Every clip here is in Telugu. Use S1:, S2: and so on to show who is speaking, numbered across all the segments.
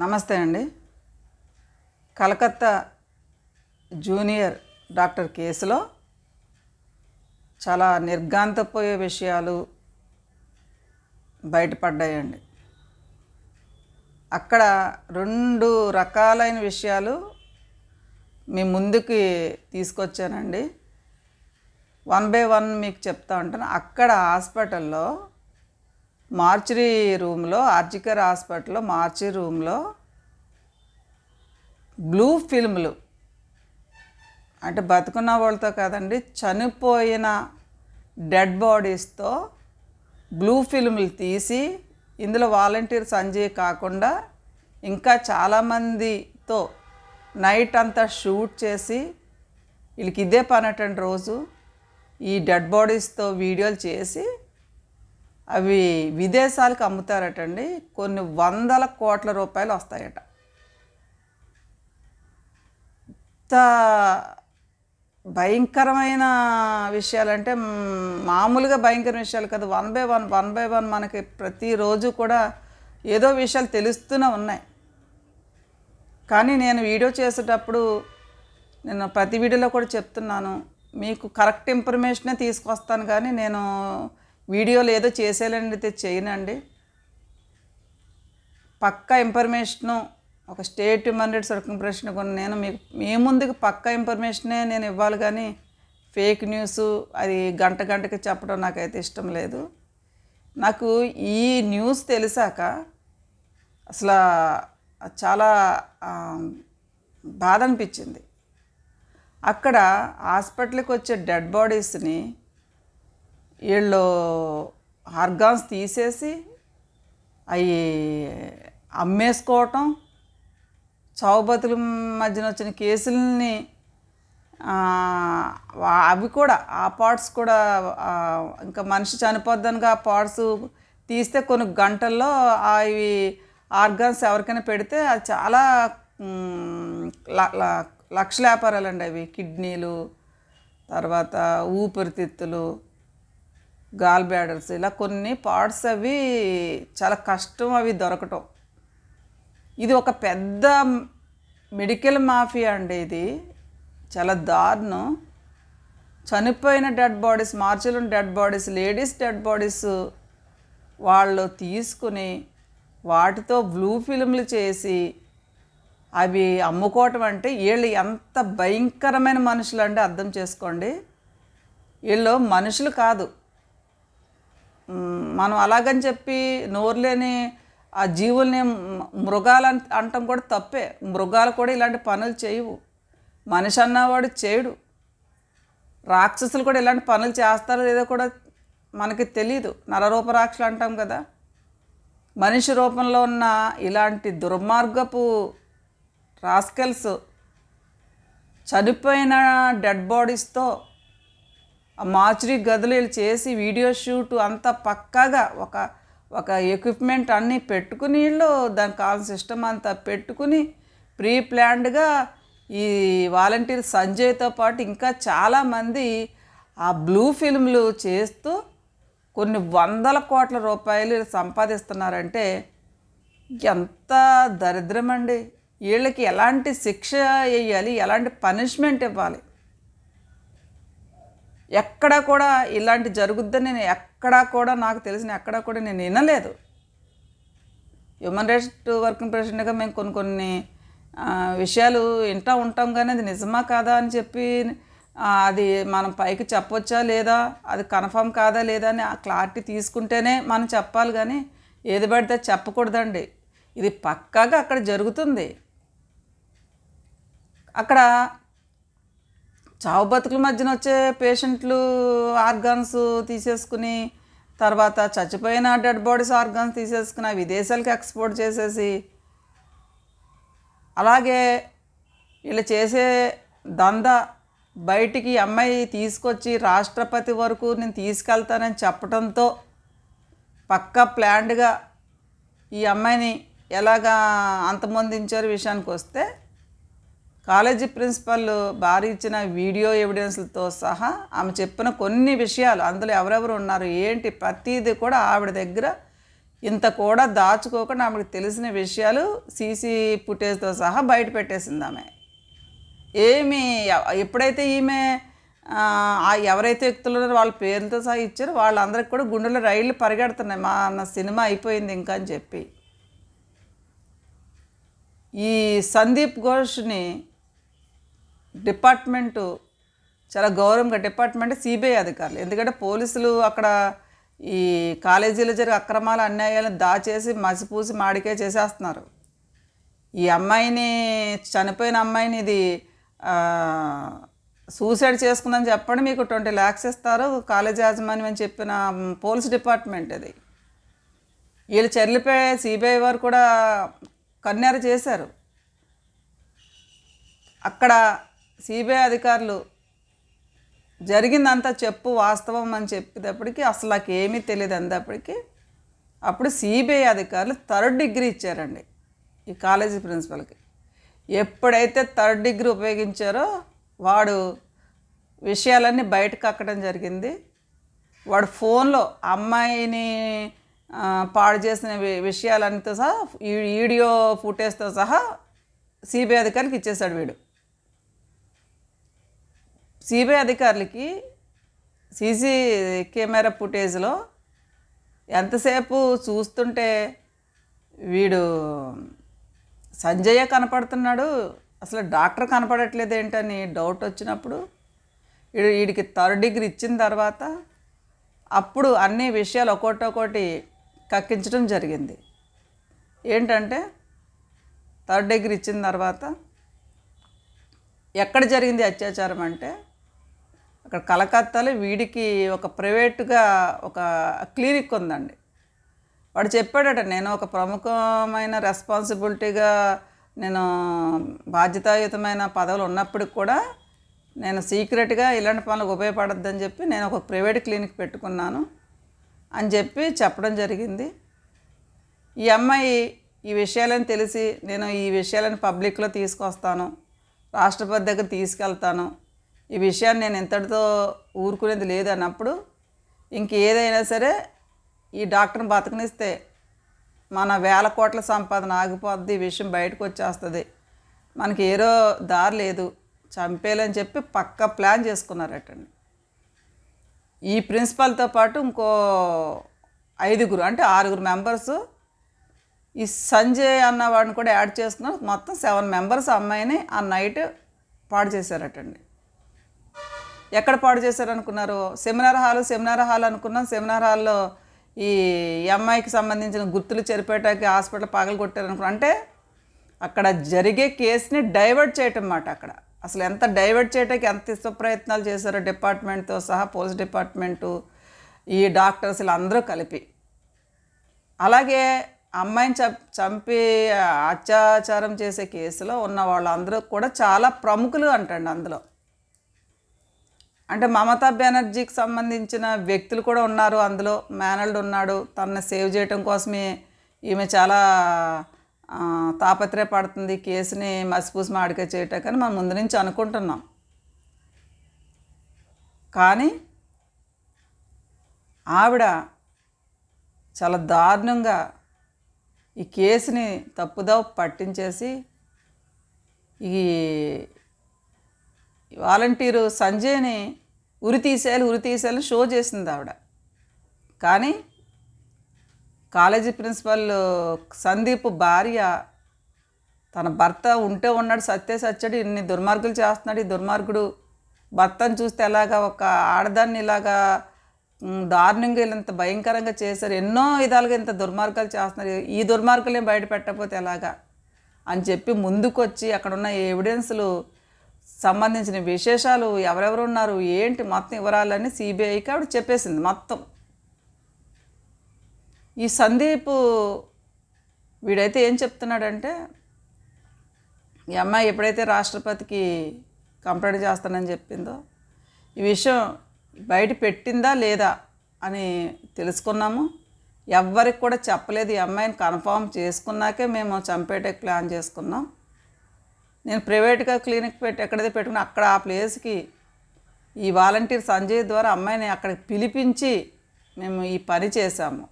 S1: నమస్తే అండి. కలకత్తా జూనియర్ డాక్టర్ కేసులో చాలా నిర్గాంతపోయే విషయాలు బయటపడ్డాయండి. అక్కడ రెండు రకాలైన విషయాలు మీ ముందుకి తీసుకొచ్చానండి. వన్ బై వన్ మీకు చెప్తా ఉంటాను. అక్కడ హాస్పిటల్లో మార్చరీ రూమ్లో ఆర్జికర్ హాస్పిటల్లో మార్చి రూమ్లో బ్లూ ఫిల్మ్లు. అంటే బతుకున్న వాళ్ళతో కాదండి చనిపోయిన డెడ్ బాడీస్తో బ్లూ ఫిల్మ్లు తీసి ఇందులో వాలంటీర్ సంజయ్ కాకుండా ఇంకా చాలామందితో నైట్ అంతా షూట్ చేసి వీళ్ళకి ఇదే పని అటండి రోజు ఈ డెడ్ బాడీస్తో వీడియోలు చేసి అవి విదేశాలకు అమ్ముతారటండి. కొన్ని వందల కోట్ల రూపాయలు వస్తాయట. ఇంత భయంకరమైన విషయాలంటే మామూలుగా భయంకర విషయాలు కాదు. One by one one by one మనకి ప్రతిరోజు కూడా ఏదో విషయాలు తెలుస్తూనే ఉన్నాయి. కానీ నేను వీడియో చేసేటప్పుడు నేను ప్రతి వీడియోలో కూడా చెప్తున్నాను. మీకు కరెక్ట్ ఇన్ఫర్మేషనే తీసుకొస్తాను కానీ నేను వీడియోలు ఏదో చేసేయాలండి అయితే చేయనండి పక్కా ఇన్ఫర్మేషను ఒక స్టేట్ మండ్రెడ్ రైట్స్ వర్కింగ్ కొన్ని నేను మీకు మీ ముందుకు పక్కా ఇన్ఫర్మేషనే నేను ఇవ్వాలి కానీ ఫేక్ న్యూస్ అది గంట గంటకి చెప్పడం నాకైతే ఇష్టం లేదు. నాకు ఈ న్యూస్ తెలిసాక అసలు చాలా బాధ అనిపించింది. అక్కడ హాస్పిటల్కి వచ్చే డెడ్ బాడీస్ని వీళ్ళు ఆర్గాన్స్ తీసేసి అవి అమ్మేసుకోవటం చావుబతుల మధ్యన వచ్చిన కేసులని అవి కూడా ఆ పార్ట్స్ కూడా ఇంకా మనిషి చనిపోద్దనుగా ఆ పార్ట్స్ తీస్తే కొన్ని గంటల్లో అవి ఆర్గాన్స్ ఎవరికైనా పెడితే అది చాలా ల- ల- లక్షల వ్యాపారాలండి అవి. కిడ్నీలు తర్వాత ఊపిరితిత్తులు గాల్ బ్యాడర్స్. ఇలా కొన్ని పార్ట్స్ అవి చాలా కష్టం అవి దొరకటం. ఇది ఒక పెద్ద మెడికల్ మాఫియా అండి ఇది. చాలా దారుణం. చనిపోయిన డెడ్ బాడీస్ మార్చిలో dead bodies ladies dead bodies వాళ్ళు తీసుకుని వాటితో బ్లూ ఫిల్మ్లు చేసి అవి అమ్ముకోవటం అంటే వీళ్ళు ఎంత భయంకరమైన మనుషులు అంటే అర్థం చేసుకోండి. వీళ్ళు మనుషులు కాదు. మనం అలాగని చెప్పి నోరు లేని ఆ జీవుల్ని మృగాలు అన్- అంటాం కూడా తప్పే. మృగాలు కూడా ఇలాంటి పనులు చేయవు. మనిషి అన్నవాడు చేయడు. రాక్షసులు కూడా ఇలాంటి పనులు చేస్తారో లేదో కూడా మనకి తెలియదు నరరూప రాక్షసులు అంటాం కదా. మనిషి రూపంలో ఉన్న ఇలాంటి దుర్మార్గపు రాస్కెల్స్ చనిపోయిన డెడ్ బాడీస్తో మార్చురీ గదులు వీళ్ళు చేసి వీడియో షూట్ అంతా పక్కాగా ఒక ఒక ఎక్విప్మెంట్ అన్నీ పెట్టుకుని వీళ్ళు దానికి కావాల్సిన సిస్టమ్ అంతా పెట్టుకుని ప్రీ ప్లాన్డ్గా ఈ వాలంటీర్ సంజయ్తో పాటు ఇంకా చాలామంది ఆ బ్లూ ఫిల్మ్లు చేస్తూ కొన్ని వందల కోట్ల రూపాయలు సంపాదిస్తున్నారంటే ఎంత దరిద్రమండి. వీళ్ళకి ఎలాంటి శిక్ష వేయాలి ఎలాంటి పనిష్మెంట్ ఇవ్వాలి? ఎక్కడా కూడా ఇలాంటి జరుగుద్దని నేను ఎక్కడా కూడా నాకు తెలిసిన ఎక్కడా కూడా నేను వినలేదు. హ్యూమన్ రైట్స్ వర్కింగ్ ప్రెసిడెంట్గా మేము కొన్ని కొన్ని విషయాలు వింటూ ఉంటాం కానీ అది నిజమా కాదా అని చెప్పి అది మనం పైకి చెప్పొచ్చా లేదా అది కన్ఫామ్ కాదా లేదా అని ఆ క్లారిటీ తీసుకుంటేనే మనం చెప్పాలి కానీ ఏది పడితే చెప్పకూడదండి. ఇది పక్కాగా అక్కడ జరుగుతుంది. అక్కడ చావు బతుకుల మధ్యన వచ్చే పేషెంట్లు ఆర్గాన్స్ తీసేసుకుని తర్వాత చచ్చిపోయిన డెడ్ బాడీస్ ఆర్గాన్స్ తీసేసుకుని విదేశాలకు ఎక్స్పోర్ట్ చేసేసి అలాగే వీళ్ళు చేసే దంద బయటికి అమ్మాయి తీసుకొచ్చి రాష్ట్రపతి వరకు నేను తీసుకెళ్తానని చెప్పడంతో పక్కా ప్లాండ్గా ఈ అమ్మాయిని ఎలాగా అంతమొందించారు విషయానికి వస్తే కాలేజీ ప్రిన్సిపల్ భారీ ఇచ్చిన వీడియో ఎవిడెన్స్లతో సహా ఆమె చెప్పిన కొన్ని విషయాలు అందులో ఎవరెవరు ఉన్నారు ఏంటి ప్రతిదీ కూడా ఆవిడ దగ్గర ఇంత కూడా దాచుకోకుండా ఆమెకు తెలిసిన విషయాలు సీసీ ఫుటేజ్తో సహా బయట పెట్టేసింది ఆమె. ఏమి ఎప్పుడైతే ఈమె ఎవరైతే వ్యక్తులు ఉన్నారో వాళ్ళ పేర్లతో సహా ఇచ్చారో వాళ్ళందరికి కూడా గుండెలో రైళ్ళు పరిగెడుతున్నాయి. మా నా సినిమా అయిపోయింది ఇంకా అని చెప్పి. ఈ సందీప్ ఘోష్ని డిపార్ట్మెంటు చాలా గౌరవంగా డిపార్ట్మెంట్ సిబిఐ అధికారులు. ఎందుకంటే పోలీసులు అక్కడ ఈ కాలేజీలో జరిగే అక్రమాలు అన్యాయాలను దాచేసి మసిపూసి మాడికే చేసేస్తున్నారు. ఈ అమ్మాయిని చనిపోయిన అమ్మాయిని ఇది సూసైడ్ చేసుకుందని చెప్పండి మీకు ట్వంటీ ల్యాక్స్ ఇస్తారు కాలేజ్ యాజమాన్యం అని చెప్పిన పోలీస్ డిపార్ట్మెంట్ అది వీళ్ళు చర్యలపై సిబిఐ వారు కూడా కన్నెర చేశారు. అక్కడ సిబిఐ అధికారులు జరిగిందంతా చెప్పు వాస్తవం అని చెప్పేటప్పటికి అసలు నాకు ఏమీ తెలియదు అందేప్పటికి అప్పుడు సిబిఐ అధికారులు థర్డ్ డిగ్రీ ఇచ్చారండి ఈ కాలేజీ ప్రిన్సిపల్కి. ఎప్పుడైతే థర్డ్ డిగ్రీ ఉపయోగించారో వాడు విషయాలన్నీ బయటకు అక్కడం జరిగింది. వాడు ఫోన్లో అమ్మాయిని పాడు చేసిన వి- విషయాలన్నితో సహా ఈ వీడియో ఫుటేజ్తో సహా సిబిఐ అధికారికి ఇచ్చేశాడు వీడు. సిబిఐ అధికారులకి సీసీ కెమెరా ఫుటేజ్లో ఎంతసేపు చూస్తుంటే వీడు సంజయ కనపడుతున్నాడు అసలు డాక్టర్ కనపడట్లేదు ఏంటని డౌట్ వచ్చినప్పుడు వీడు వీడికి థర్డ్ డిగ్రీ ఇచ్చిన తర్వాత అప్పుడు అన్ని విషయాలు ఒక్కొక్కటి కక్కించడం జరిగింది. ఏంటంటే థర్డ్ డిగ్రీ ఇచ్చిన తర్వాత ఎక్కడ జరిగింది అత్యాచారం అంటే అక్కడ కలకత్తాలో వీడికి ఒక ప్రైవేటుగా ఒక క్లినిక్ ఉందండి. వాడు చెప్పాడట నేను ఒక ప్రముఖమైన రెస్పాన్సిబిలిటీగా నేను బాధ్యతాయుతమైన పదవులు ఉన్నప్పటికి కూడా నేను సీక్రెట్గా ఇలాంటి పనులకు ఉపయోగపడద్దని చెప్పి నేను ఒక ప్రైవేట్ క్లినిక్ పెట్టుకున్నాను అని చెప్పి చెప్పడం జరిగింది. ఈ అమ్మాయి ఈ విషయాలను తెలిసి నేను ఈ విషయాలను పబ్లిక్లో తీసుకొస్తాను రాష్ట్రపతి దగ్గర తీసుకెళ్తాను ఈ విషయాన్ని నేను ఇంతటితో ఊరుకునేది లేదు అన్నప్పుడు ఇంక ఏదైనా సరే ఈ డాక్టర్ని బతకనిస్తే మన వేల కోట్ల సంపాదన ఆగిపోద్ది ఈ విషయం బయటకు వచ్చేస్తుంది. మనకి ఏరో దారి లేదు. చంపేయాలని చెప్పి పక్క ప్లాన్ చేసుకున్నారటండి. ఈ ప్రిన్సిపాల్తో పాటు ఇంకో ఐదుగురు అంటే ఆరుగురు మెంబర్స్ ఈ సంజయ్ అన్నవాడిని కూడా యాడ్ చేసుకున్నారు. మొత్తం సెవెన్ మెంబర్స్ అమ్మాయిని ఆ నైట్ పాడు చేశారటండి. ఎక్కడ పాడు చేశారనుకున్నారు? సెమినార్ హాల్ సెమినార్ హాల్ అనుకున్నాం. సెమినార్ హాల్లో ఈ అమ్మాయికి సంబంధించిన గుర్తులు చెరిపేటాకి హాస్పిటల్ పగలు కొట్టారనుకున్నాం. అంటే అక్కడ జరిగే కేసుని డైవర్ట్ చేయటం అన్నమాట అక్కడ. అసలు ఎంత డైవర్ట్ చేయటానికి ఎంత ఇష్ట ప్రయత్నాలు చేశారో డిపార్ట్మెంట్తో సహా పోలీస్ డిపార్ట్మెంటు ఈ డాక్టర్స్ అందరూ కలిపి. అలాగే అమ్మాయిని చం చంపి అత్యాచారం చేసే కేసులో ఉన్న వాళ్ళందరూ కూడా చాలా ప్రముఖులు అంటండి అందులో. అంటే మమతా బెనర్జీకి సంబంధించిన వ్యక్తులు కూడా ఉన్నారు అందులో. మేనల్డ్ ఉన్నాడు. తనని సేవ్ చేయటం కోసమే ఈమె చాలా తాపత్రయపడుతుంది. కేసుని మసిపూసి మాడిక చేయటాకని మనం ముందు నుంచి అనుకుంటున్నాం. కానీ ఆవిడ చాలా దారుణంగా ఈ కేసుని తప్పుదోవ పట్టించేసి ఈ వాలంటీరు సంజయ్ని ఉరి తీసేయాలి ఉరి తీసేయాలి షో చేసింది ఆవిడ. కానీ కాలేజీ ప్రిన్సిపల్ సందీప్ భార్య తన భర్త ఉంటే ఉన్నాడు సత్య సత్యడు ఇన్ని దుర్మార్గులు చేస్తున్నాడు. ఈ దుర్మార్గుడు భర్తను చూస్తే ఎలాగా ఒక ఆడదాన్ని ఇలాగా దారుణంగా ఇంత భయంకరంగా చేశారు. ఎన్నో విధాలుగా ఇంత దుర్మార్గాలు చేస్తున్నారు. ఈ దుర్మార్గులే బయట పెట్టకపోతే ఎలాగా? అని చెప్పి ముందుకొచ్చి అక్కడ ఉన్న ఎవిడెన్స్లు సంబంధించిన విశేషాలు ఎవరెవరు ఉన్నారు ఏంటి మొత్తం వివరాలన్నీ సిబిఐకి ఆవిడ చెప్పేసింది మొత్తం. ఈ సందీప్ వీడైతే ఏం చెప్తున్నాడంటే ఈ అమ్మాయి ఎప్పుడైతే రాష్ట్రపతికి కంప్లైంట్ చేస్తానని చెప్పిందో ఈ విషయం బయట పెట్టిందా లేదా అని తెలుసుకున్నాము. ఎవ్వరికి కూడా చెప్పలేదు ఈ అమ్మాయిని కన్ఫామ్ చేసుకున్నాకే మేము చంపేటకి ప్లాన్ చేసుకున్నాం. నేను ప్రైవేట్గా క్లినిక్ పెట్టి ఎక్కడైతే పెట్టుకున్నా అక్కడ ఆ ప్లేస్కి ఈ వాలంటీర్ సంజయ్ ద్వారా అమ్మాయిని అక్కడికి పిలిపించి మేము ఈ పని చేశాము.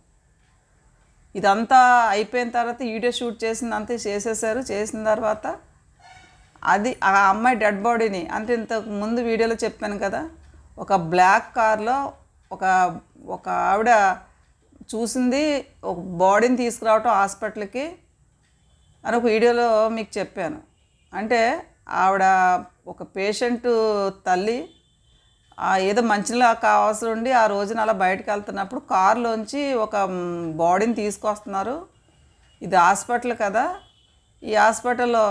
S1: ఇదంతా అయిపోయిన తర్వాత వీడియో షూట్ చేసిందంతా చేసేసారు. చేసిన తర్వాత అది ఆ అమ్మాయి డెడ్ బాడీని అంటే ఇంతకు ముందు వీడియోలో చెప్పాను కదా ఒక బ్లాక్ కార్లో ఒక ఒక ఆవిడ చూసింది ఒక బాడీని తీసుకురావటం హాస్పిటల్కి అని ఒక వీడియోలో మీకు చెప్పాను. అంటే ఆవిడ ఒక పేషెంట్ తల్లి ఆ ఏదో మంచిలా కావాల్సి ఉండి ఆ రోజున అలా బయటకు వెళ్తున్నప్పుడు కారులోంచి ఒక బాడీని తీసుకొస్తున్నారు. ఇది హాస్పిటల్ కదా. ఈ హాస్పిటల్లో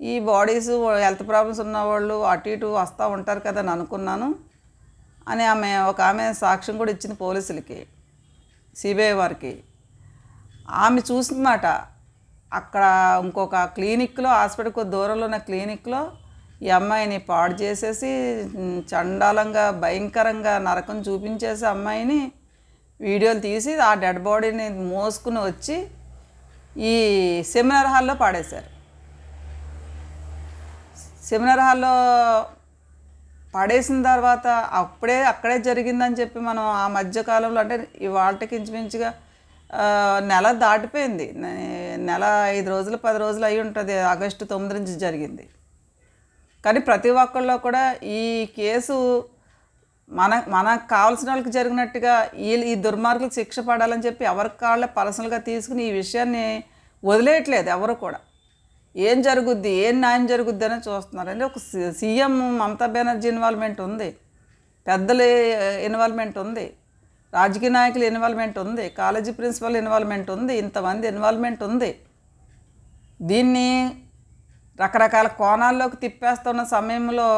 S1: ఈ బాడీస్ హెల్త్ ప్రాబ్లమ్స్ ఉన్నవాళ్ళు అటు ఇటు వస్తూ ఉంటారు కదా అని అనుకున్నాను. అని ఆమె ఒక ఆమె సాక్ష్యం కూడా ఇచ్చింది పోలీసులకి సిబిఐ వారికి. ఆమె చూసిందన్నమాట అక్కడ ఇంకొక క్లినిక్లో హాస్పిటల్కి దూరంలో ఉన్న క్లినిక్లో ఈ అమ్మాయిని పాడు చేసేసి చండాలంగా భయంకరంగా నరకం చూపించేసి అమ్మాయిని వీడియోలు తీసి ఆ డెడ్ బాడీని మోసుకుని వచ్చి ఈ సెమినార్ హాల్లో పాడేశారు. సెమినార్ హాల్లో పడేసిన తర్వాత అప్పుడే అక్కడే జరిగిందని చెప్పి మనం ఆ మధ్యకాలంలో అంటే ఈ వాళ్ళకి ఇంచుమించుగా నెల దాటిపోయింది. నెల ఐదు రోజులు పది రోజులు అయి ఉంటుంది. ఆగస్టు తొమ్మిది నుంచి జరిగింది. కానీ ప్రతి ఒక్కళ్ళలో కూడా ఈ కేసు మన మనకు కావాల్సిన వాళ్ళకి జరిగినట్టుగా ఈ ఈ దుర్మార్గులకు శిక్ష పడాలని చెప్పి ఎవరికి కావాలో పర్సనల్గా తీసుకుని ఈ విషయాన్ని వదిలేయట్లేదు ఎవరు కూడా. ఏం జరుగుద్ది ఏం న్యాయం జరుగుద్ది అని చూస్తున్నారు. అంటే ఒక సీఎం మమతా బెనర్జీ ఇన్వాల్వ్మెంట్ ఉంది. పెద్దల ఇన్వాల్వ్మెంట్ ఉంది. రాజకీయ నాయకుల ఇన్వాల్వ్మెంట్ ఉంది కాలేజీ ప్రిన్సిపల్ ఇన్వాల్వ్మెంట్ ఉంది ఇంతమంది ఇన్వాల్వ్మెంట్ ఉంది. దీన్ని రకరకాల కోణాల్లోకి తిప్పేస్తున్న సమయంలో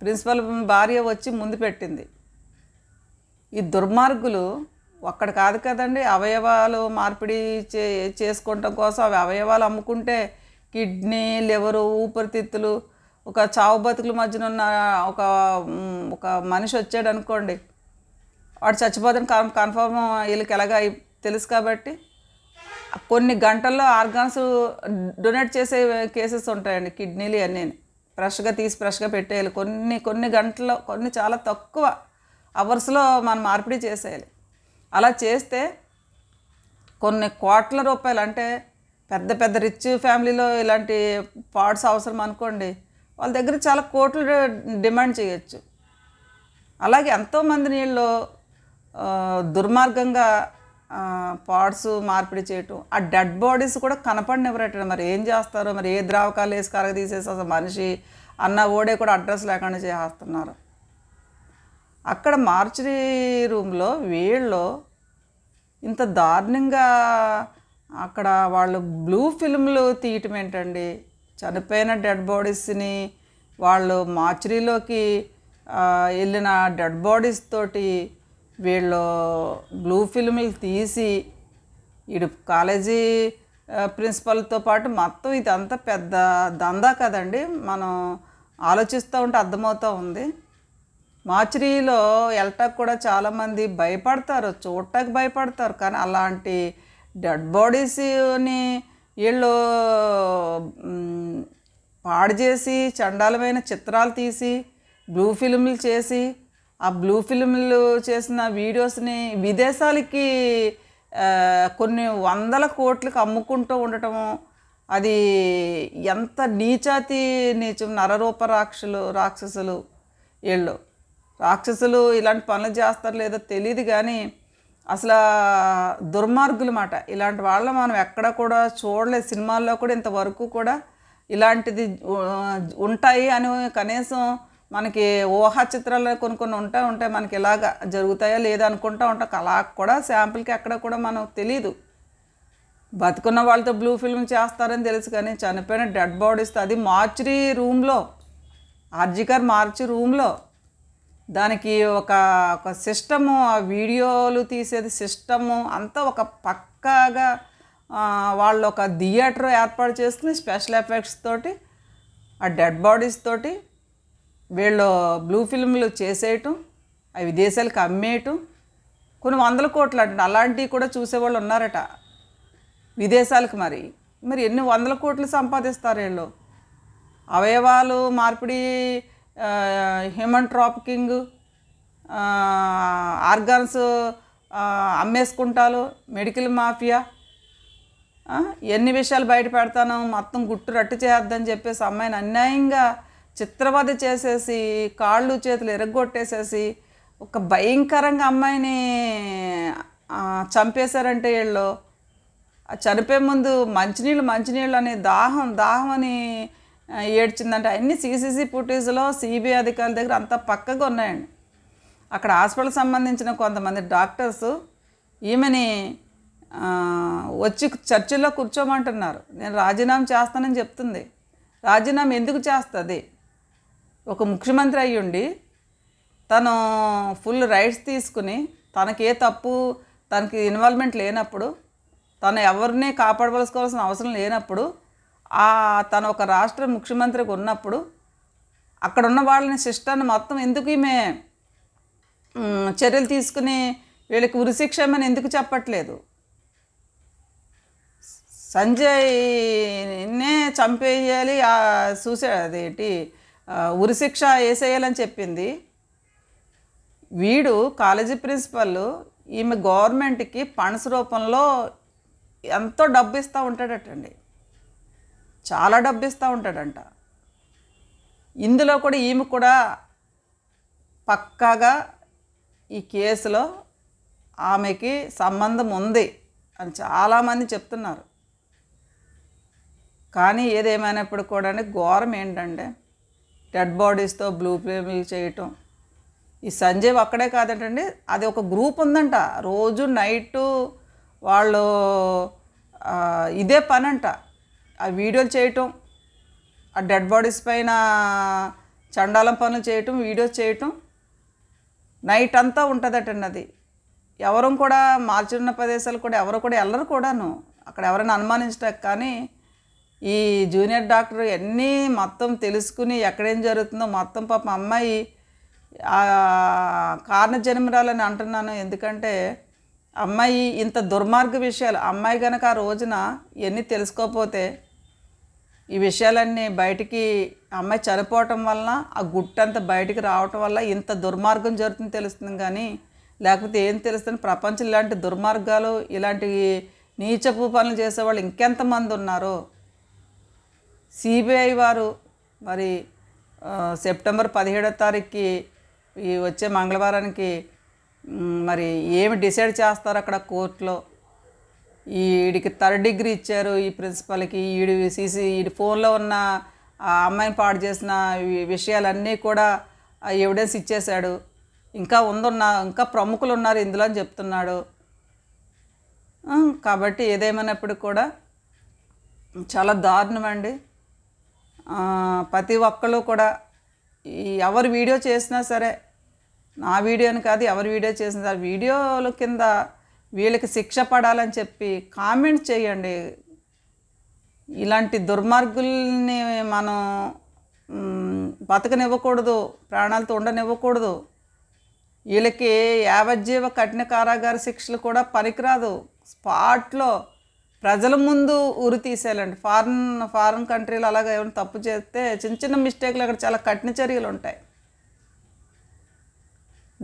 S1: ప్రిన్సిపల్ భార్య వచ్చి ముందు పెట్టింది. ఈ దుర్మార్గులు ఒక్కడ కాదు కదండి అవయవాలు మార్పిడి చే చేసుకోవటం కోసం అవి అవయవాలు అమ్ముకుంటే కిడ్నీ లివరు ఊపిరితిత్తులు ఒక చావు బతుకుల మధ్యన ఉన్న ఒక ఒక మనిషి వచ్చాడు అనుకోండి వాడు చచ్చిపోతాను కన్ కన్ఫర్మ్ వీళ్ళకి ఎలాగ తెలుసు కాబట్టి. కొన్ని గంటల్లో ఆర్గాన్స్ డొనేట్ చేసే కేసెస్ ఉంటాయండి కిడ్నీలు అన్నీ ఫ్రెష్గా తీసి ఫ్రెష్గా పెట్టేయాలి. కొన్ని కొన్ని గంటల్లో కొన్ని చాలా తక్కువ అవర్స్లో మనం మార్పిడి చేసేయాలి. అలా చేస్తే కొన్ని కోట్ల రూపాయలు అంటే పెద్ద పెద్ద రిచ్ ఫ్యామిలీలో ఇలాంటి పార్ట్స్ అవసరం అనుకోండి వాళ్ళ దగ్గర చాలా కోట్లు డిమాండ్ చేయొచ్చు. అలాగే ఎంతోమంది నీళ్ళు దుర్మార్గంగా పార్ట్స్ మార్పిడి చేయటం ఆ డెడ్ బాడీస్ కూడా కనపడినవరట మరి ఏం చేస్తారో? మరి ఏ ద్రావకాలు వేసి కరగ తీసేసి అసలు మనిషి అన్న ఓడే కూడా అడ్రస్ లేకుండా చేస్తున్నారు అక్కడ మార్చరీ రూమ్లో వీళ్ళు ఇంత దారుణంగా అక్కడ వాళ్ళు బ్లూ ఫిల్మ్లు తీయటం ఏంటండి? చనిపోయిన డెడ్ బాడీస్ని వాళ్ళు మార్చరీలోకి వెళ్ళిన డెడ్ బాడీస్ తోటి వీళ్ళు బ్లూ ఫిల్మ్లు తీసి ఇడు కాలేజీ ప్రిన్సిపల్తో పాటు మొత్తం ఇదంతా పెద్ద దందా కదండి. మనం ఆలోచిస్తూ ఉంటే అర్థమవుతూ ఉంది. మాచిరిలో వెళ్ళటానికి కూడా చాలామంది భయపడతారు చూడటానికి భయపడతారు. కానీ అలాంటి డెడ్ బాడీస్ని వీళ్ళు పాడు చేసి చండాలమైన చిత్రాలు తీసి బ్లూ ఫిల్మ్లు చేసి ఆ బ్లూ ఫిల్మ్లు చేసిన వీడియోస్ని విదేశాలకి కొన్ని వందల కోట్లకు అమ్ముకుంటూ ఉండటము అది ఎంత నీచాతి నీచం నరరూప రాక్షసులు రాక్షసులు వీళ్ళు. రాక్షసులు ఇలాంటి పనులు చేస్తారు లేదో తెలియదు కానీ అసలు దుర్మార్గులు మాట. ఇలాంటి వాళ్ళ మనం ఎక్కడ కూడా చూడలేదు. సినిమాల్లో కూడా ఇంతవరకు కూడా ఇలాంటిది ఉంటాయి అని కనీసం మనకి ఊహా చిత్రాలు కొన్ని కొన్ని ఉంటాయి ఉంటాయి. మనకి ఇలాగ జరుగుతాయా లేదా అనుకుంటా ఉంటాం. అలా కూడా శాంపుల్కి ఎక్కడ కూడా మనకు తెలియదు బతుకున్న వాళ్ళతో బ్లూ ఫిల్మ్ చేస్తారని తెలుసు కానీ చనిపోయిన డెడ్ బాడీస్ అది మార్చరీ రూమ్లో ఆర్జికర్ మార్చి రూమ్లో. దానికి ఒక ఒక సిస్టము ఆ వీడియోలు తీసేది సిస్టము అంతా ఒక పక్కాగా వాళ్ళు ఒక థియేటర్ ఏర్పాటు చేసుకుని స్పెషల్ ఎఫెక్ట్స్ తోటి ఆ డెడ్ బాడీస్ తోటి వీళ్ళు బ్లూ ఫిల్మ్లు చేసేయటం అవి విదేశాలకు అమ్మేయటం. కొన్ని వందల కోట్లు అంట. అలాంటివి కూడా చూసేవాళ్ళు ఉన్నారట. విదేశాలకు మరి. మరి ఎన్ని వందల కోట్లు సంపాదిస్తారు వీళ్ళు? అవయవాలు మార్పిడి హ్యూమన్ ట్రాఫికింగ్ ఆర్గాన్స్ అమ్మేసుకుంటారు మెడికల్ మాఫియా. ఎన్ని విషయాలు బయట పెడతాను మొత్తం గుట్టు రట్టు చేద్దని చెప్పేసి అమ్మాయిని అన్యాయంగా చిత్రవద చేసేసి కాళ్ళు చేతులు ఎరగొట్టేసేసి ఒక భయంకరంగా అమ్మాయిని చంపేశారంటే వీళ్ళు. చనిపోయే ముందు మంచినీళ్ళు మంచినీళ్ళు అని దాహం దాహం అని ఏడ్చిందంటే అన్ని సీసీసీ ఫుటేజ్లో సిబిఐ అధికారుల దగ్గర అంతా పక్కగా ఉన్నాయండి. అక్కడ హాస్పిటల్ సంబంధించిన కొంతమంది డాక్టర్స్ ఈమెని వచ్చి చర్చిలో కూర్చోమంటున్నారు. నేను రాజీనామా చేస్తానని చెప్తుంది. రాజీనామా ఎందుకు చేస్తుంది? ఒక ముఖ్యమంత్రి అయ్యుండి తను ఫుల్ రైట్స్ తీసుకుని తనకి ఏ తప్పు తనకి ఇన్వాల్వ్మెంట్ లేనప్పుడు తను ఎవరిని కాపాడవలసుకోవాల్సిన అవసరం లేనప్పుడు ఆ తను ఒక రాష్ట్ర ముఖ్యమంత్రికి ఉన్నప్పుడు అక్కడ ఉన్న వాళ్ళని శిష్టాన్ని మొత్తం ఎందుకు ఈమె చర్యలు తీసుకుని వీళ్ళకి ఉరిశిక్షమని ఎందుకు చెప్పట్లేదు? సంజయ్నే చంపేయాలి ఆ సూసైడ్ అదేంటి ఉరిశిక్ష వేసేయాలని చెప్పింది. వీడు కాలేజీ ప్రిన్సిపల్ ఈమె గవర్నమెంట్కి ఫండ్స్ రూపంలో ఎంతో డబ్బు ఇస్తూ ఉంటాడటండి. చాలా డబ్బు ఇస్తూ ఉంటాడంట. ఇందులో కూడా ఈమె కూడా పక్కాగా ఈ కేసులో ఆమెకి సంబంధం ఉంది అని చాలామంది చెప్తున్నారు. కానీ ఏదేమైనప్పుడు కూడా ఘోరం ఏంటంటే డెడ్ బాడీస్తో బ్లూ ప్లేమిల్ చేయటం. ఈ సంజయ్ అక్కడే కాదంటండి అది ఒక గ్రూప్ ఉందంట. రోజు నైటు వాళ్ళు ఇదే పని అంట ఆ వీడియోలు చేయటం ఆ డెడ్ బాడీస్ పైన చండాలం పనులు చేయటం వీడియోస్ చేయటం నైట్ అంతా ఉంటుందటండి అది. ఎవరం కూడా మార్చున్న ప్రదేశాలు కూడా ఎవరు కూడా వెళ్ళరు కూడాను. అక్కడ ఎవరైనా అనుమానించటం కానీ ఈ జూనియర్ డాక్టర్ అన్నీ మొత్తం తెలుసుకుని ఎక్కడేం జరుగుతుందో మొత్తం పాపం అమ్మాయి కారణ జన్మరాలని అంటున్నాను. ఎందుకంటే అమ్మాయి ఇంత దుర్మార్గ విషయాలు అమ్మాయి కనుక ఆ రోజున ఇవన్నీ తెలుసుకోకపోతే ఈ విషయాలన్నీ బయటికి అమ్మాయి చనిపోవటం వలన ఆ గుట్టంతా బయటికి రావటం వల్ల ఇంత దుర్మార్గం జరుగుతుంది తెలుస్తుంది. కానీ లేకపోతే ఏం తెలుస్తుంది? ప్రపంచం ఇలాంటి దుర్మార్గాలు ఇలాంటి నీచపు పనులు చేసేవాళ్ళు ఇంకెంతమంది ఉన్నారో? సిబిఐ వారు మరి సెప్టెంబర్ పదిహేడో తారీఖుకి ఈ వచ్చే మంగళవారానికి మరి ఏమి డిసైడ్ చేస్తారు అక్కడ కోర్టులో? ఈడికి థర్డ్ డిగ్రీ ఇచ్చారు ఈ ప్రిన్సిపల్కి ఈడు సీసీ ఈడి ఫోన్లో ఉన్న ఆ అమ్మాయిని పాడు చేసిన విషయాలన్నీ కూడా ఎవిడెన్స్ ఇచ్చేశాడు. ఇంకా ఉందన్న ఇంకా ప్రముఖులు ఉన్నారు ఇందులో అని చెప్తున్నాడు. కాబట్టి ఏదేమైనప్పుడు కూడా చాలా దారుణం అండి. ప్రతి ఒక్కళ్ళు కూడా ఈ ఎవరు వీడియో చేసినా సరే నా వీడియోని కాదు ఎవరు వీడియో చేసినా సరే వీడియోల కింద వీళ్ళకి శిక్ష పడాలని చెప్పి కామెంట్ చేయండి. ఇలాంటి దుర్మార్గుల్ని మనం బతకనివ్వకూడదు ప్రాణాలతో ఉండనివ్వకూడదు. వీళ్ళకి యావజ్జీవ కఠిన కారాగార శిక్షలు కూడా పనికిరాదు. స్పాట్లో ప్రజల ముందు ఉరి తీసేయాలండి. ఫారిన్ ఫారిన్ కంట్రీలు అలాగే ఏమైనా తప్పు చేస్తే చిన్న చిన్న మిస్టేక్లు అక్కడ చాలా కఠిన చర్యలు ఉంటాయి.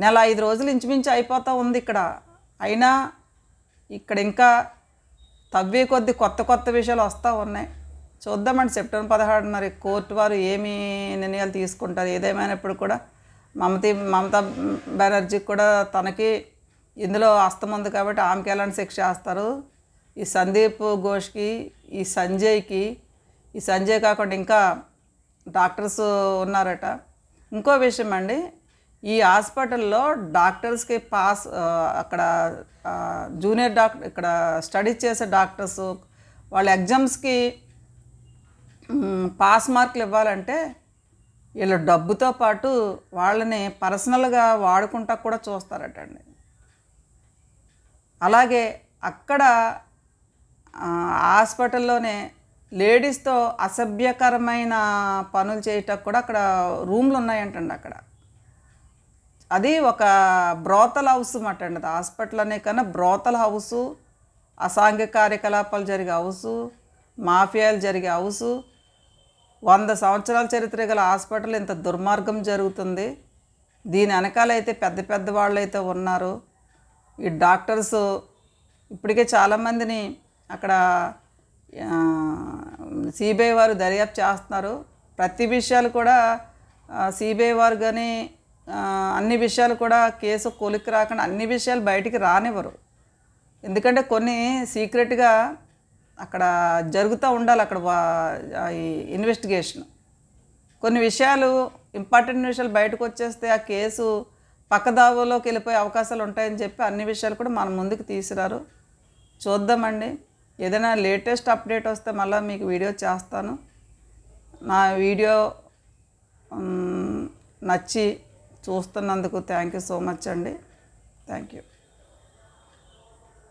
S1: నెల ఐదు రోజులు ఇంచుమించు అయిపోతూ ఉంది ఇక్కడ. అయినా ఇక్కడ ఇంకా తవ్వే కొద్ది కొత్త కొత్త విషయాలు వస్తూ ఉన్నాయి. చూద్దామండి సెప్టెంబర్ పదహారు మరి కోర్టు వారు ఏమి నిర్ణయాలు తీసుకుంటారు? ఏదేమైనప్పుడు కూడా మమతి మమతా బెనర్జీకి కూడా తనకి ఇందులో అస్తం ఉంది కాబట్టి ఆమెకి ఎలాంటి శిక్ష వేస్తారు? ఈ సందీప్ ఘోష్కి ఈ సంజయ్కి ఈ సంజయ్ కాకుండా ఇంకా డాక్టర్స్ ఉన్నారట. ఇంకో విషయం అండి ఈ హాస్పిటల్లో డాక్టర్స్కి పాస్ అక్కడ జూనియర్ డాక్టర్ ఇక్కడ స్టడీ చేసే డాక్టర్స్ వాళ్ళ ఎగ్జామ్స్కి పాస్ మార్కులు ఇవ్వాలంటే వీళ్ళ డబ్బుతో పాటు వాళ్ళని పర్సనల్గా వాడుకుంటా కూడా చూస్తారటండి. అలాగే అక్కడ హాస్పిటల్లోనే లేడీస్తో అసభ్యకరమైన పనులు చేయటం కూడా అక్కడ రూమ్లు ఉన్నాయంటండి అక్కడ. అది ఒక బ్రోతల్ హౌస్ మాట అండి అది. హాస్పిటల్ అనే కన్నా బ్రోతల్ హౌసు అసాంఘిక కార్యకలాపాలు జరిగే హౌసు మాఫియాలు జరిగే హౌసు. వంద సంవత్సరాల చరిత్ర గల హాస్పిటల్ ఇంత దుర్మార్గం జరుగుతుంది. దీని వెనకాలైతే పెద్ద పెద్ద వాళ్ళు అయితే ఉన్నారు. ఈ డాక్టర్స్ ఇప్పటికే చాలామందిని అక్కడ సిబిఐ వారు దర్యాప్తు చేస్తున్నారు. ప్రతి విషయాలు కూడా సిబిఐ వారు కానీ అన్ని విషయాలు కూడా కేసు కొలిక్కి రాకుండా అన్ని విషయాలు బయటికి రానివ్వరు. ఎందుకంటే కొన్ని సీక్రెట్గా అక్కడ జరుగుతూ ఉండాలి అక్కడ వా- ఈ ఇన్వెస్టిగేషన్. కొన్ని విషయాలు ఇంపార్టెంట్ విషయాలు బయటకు వచ్చేస్తే ఆ కేసు పక్కదావులోకి వెళ్ళిపోయే అవకాశాలు ఉంటాయని చెప్పి అన్ని విషయాలు కూడా మన ముందుకు తీసిరారు చూద్దామండి. ఏదైనా లేటెస్ట్ అప్డేట్ వస్తే మళ్ళీ మీకు వీడియో చేస్తాను. నా వీడియో నచ్చి చూస్తున్నందుకు థ్యాంక్ యూ సో మచ్ అండి. Thank you.